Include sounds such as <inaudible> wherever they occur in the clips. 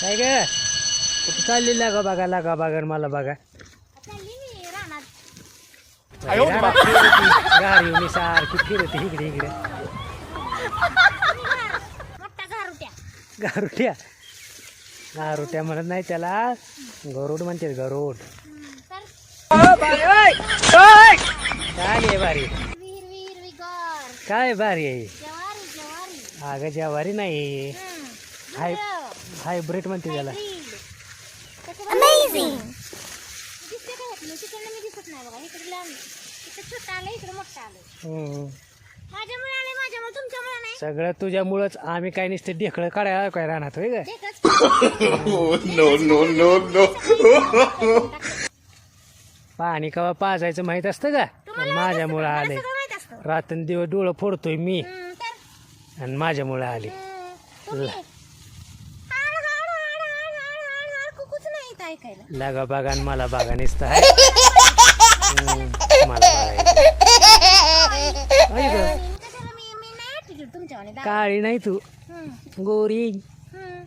काय ग? कुठं चालली लागा बघा लागा बघा मला बघा गाडी मी सारखी फिरते इकडे इकडे. गारुट्या. गारुट्या. म्हणत नाही त्याला. गरुड म्हणते गरुड. काय आहे भारी काय भारी आहे अगं ज्वारी नाही. हाय. हायब्रिड म्हणते त्याला. अमेझिंग का तुमच्यामुळे नाही. सगळं तुझ्यामुळंच आम्ही काय नुसतं ढेकळं काढायला काय राहणार होय no. पाणी कवा पाजायचं माहीत असतं का? माझ्यामुळं आले. रात्र दिवस डोळं फोडतोय मी. आणि माझ्यामुळं आले. ऐकायला लागा बागा आणि मला बागा नुसतं आहे हम्म, मला बघायचं. होय ग. कशाला मी मी नाही attitude तुमच्यावानी दाखवत. काळी नाही तू हम्म, गोरी हम्म.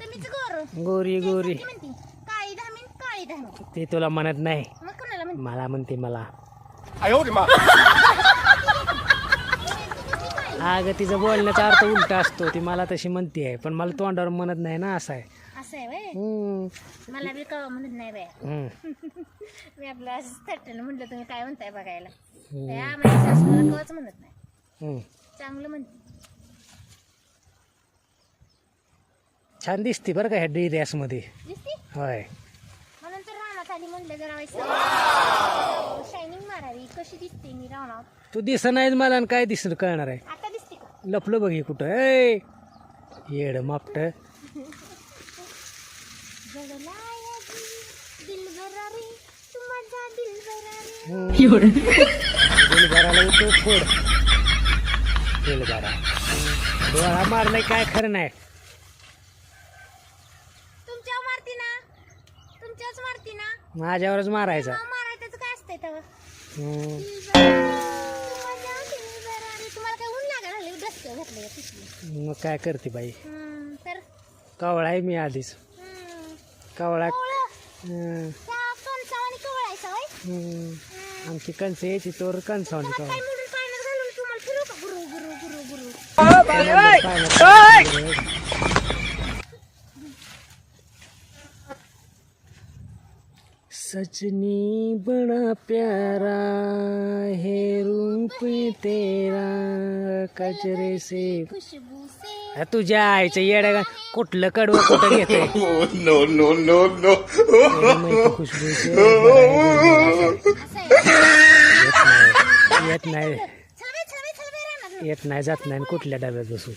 तुम्हीच गोर गोरी गोरी ती म्हणती काळी धामीन काळी धामीन ते तुला म्हणत नाही मग कोणाला म्हणते मला म्हणते मला 哎呦我的妈！ अगं तिचं बोलण्याचा अर्थ उलटा असतो ती मला तशी म्हणते आहे पण मला तोंडावर म्हणत नाही ना असं आहे असं आहे व्हय? हम्म, मला बी कवा म्हणत नाही बाय. हम्म, <laughs> मी आपलं असं थट्टन म्हटलं तुम्ही काय म्हणताय बघायला? सासूला कवाच म्हणत नाही. हम्म. चांगलं म्हणते छान दिसते बरं का ह्या ड्रेस मध्ये दिसते? होय. म्हणून तर रानात आली म्हणलं जरा शायनिंग मारावी कशी दिसते मी रानात? तू दिस नाहीच मला आणि काय दिसत कळणार आहे? आता दिसते का? लपलं बघ हे कुठं. ए येड मापट. <laughs> दिलभराला येतो फोड. दिलभरा डोळा मारलाय काय खरं नाही. तुमच्यावर मारती ना? तुमच्याच मारती ना? माझ्यावरच मारायचा. मारायचं काय असतंय तेव्हा? तुम्हाला ऊन मग काय करते बाई? तर? कवळा आहे मी आधीच. हम्म. आमची कणस यायची तोर कणसावणी काय कवळा. सजनी बड़ा प्यारा है रूप तेरा कचरे से तुझ्या आईचं येड्या कुठलं कडवं कुठं Oh है गुलगुला सा. असं आहे येत नाही येत नाही चल बे, चल बे, चल बे रानात. येत नाही जात नाही आणि कुठल्या डब्यात बसू